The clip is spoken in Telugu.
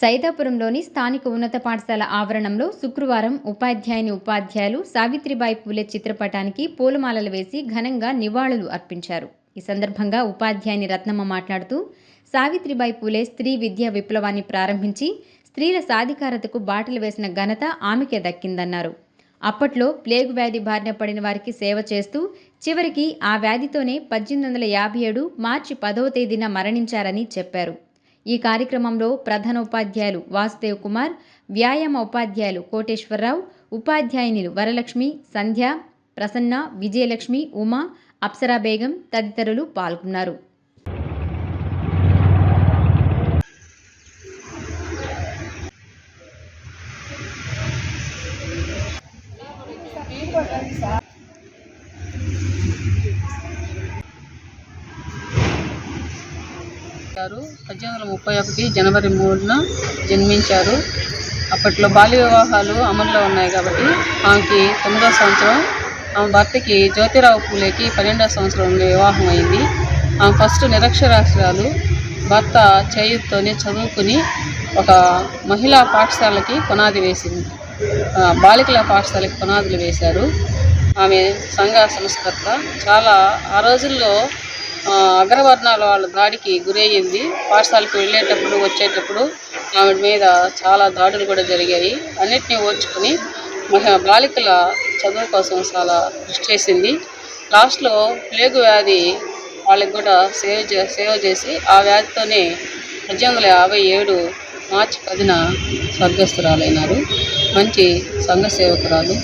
సైదాపురంలోని స్థానిక ఉన్నత పాఠశాల ఆవరణంలో శుక్రవారం ఉపాధ్యాయుని ఉపాధ్యాయులు సావిత్రిబాయి పూలే చిత్రపటానికి పూలమాలలు వేసి ఘనంగా నివాళులు అర్పించారు. ఈ సందర్భంగా ఉపాధ్యాయుని రత్నమ్మ మాట్లాడుతూ సావిత్రిబాయి పూలే స్త్రీ విద్యా విప్లవాన్ని ప్రారంభించి స్త్రీల సాధికారతకు బాటలు వేసిన ఘనత ఆమెకే దక్కిందన్నారు. అప్పట్లో ప్లేగు వ్యాధి బారిన పడిన వారికి సేవ చేస్తూ చివరికి ఆ వ్యాధితోనే పద్దెనిమిది వందల యాభై ఏడు మార్చి పదవ తేదీన మరణించారని చెప్పారు. ఈ కార్యక్రమంలో ప్రధాన ఉపాధ్యాయులు వాసుదేవ్ కుమార్ వ్యాయామ ఉపాధ్యాయులు కోటేశ్వరరావు ఉపాధ్యాయునిలు వరలక్ష్మి సంధ్య ప్రసన్న విజయలక్ష్మి ఉమా అప్సరా బేగం తదితరులు పాల్గొన్నారు. గారు. పద్దెనిమిది వందల ముప్పై ఒకటి జనవరి మూడున జన్మించారు. అప్పట్లో బాల్య వివాహాలు అమల్లో ఉన్నాయి కాబట్టి ఆమెకి తొమ్మిదో సంవత్సరం ఆమె భర్తకి జ్యోతిరావు పూలేకి పన్నెండో సంవత్సరంలో వివాహం అయింది. ఆమె ఫస్ట్ నిరక్షరాస్యురాలు. భర్త చేయుతోనే చదువుకుని ఒక మహిళా పాఠశాలకి పునాది వేసింది. బాలికల పాఠశాలకి పునాదులు వేశారు. ఆమె సంఘ సంస్కర్త. చాలా ఆ రోజుల్లో అగ్రవర్ణాల వాళ్ళ దాడికి గురయ్యింది. పాఠశాలకు వెళ్ళేటప్పుడు వచ్చేటప్పుడు ఆమె మీద చాలా దాడులు కూడా జరిగాయి. అన్నిటినీ ఓర్చుకుని మహిళ బాలికల చదువు కోసం చాలా కృషి చేసింది. లాస్ట్లో ప్లేగు వ్యాధి వాళ్ళకి కూడా సేవ్ చే సేవ చేసి ఆ వ్యాధితోనే పద్దెనిమిది వందల యాభై ఏడు మార్చి పదిన స్వర్గస్థురాలైనారు. మంచి సంఘ సేవకురాలు.